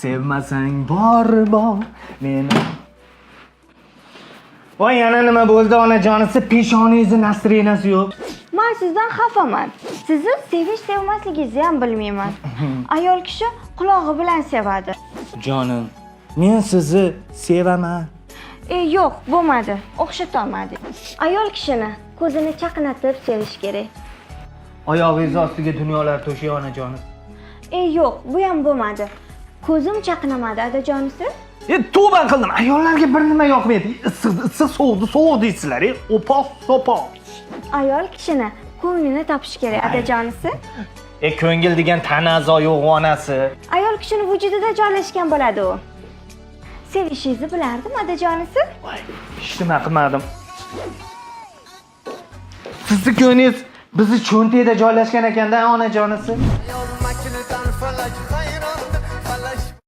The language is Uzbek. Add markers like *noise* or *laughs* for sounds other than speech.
sevmasang bor bor meni voy yana nima bo'ldi onajonisi peshonangizni nastrenasi yo'q. Man sizdan xafaman. Sizni sevish sevmasligingizni ham bilmayman. *laughs* Ayol kishi qulog'i bilan sevadi. Jonim men sizni sevaman. E yo'q bo'lmadi o'xshatolmadik ayol kishini ko'zini chaqnatib sevish kerak. Oyog'ingiz ostiga dunyolar to'shay onajonim. E yo'q bu ham bo'lmadi ko'zim chaqnamadi adajonisi e tavba qildim ayollarga bir nima yoqmaydi issiq issiq sovuqni sovuq deysizlar o'poq so'poq ayol kishini ko'nglini topish kerak adajonisi e ko'ngil degan tana a'zo yo'q onasi ayol kishini vujudida joylashgan bo'ladi u sevishingizni bilardim adajonisi voy hech nima qilmadim sizni ko'nglingiz bizni cho'ntakda joylashgan ekanda onajonisi